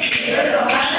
Türkiye, diyor Doğan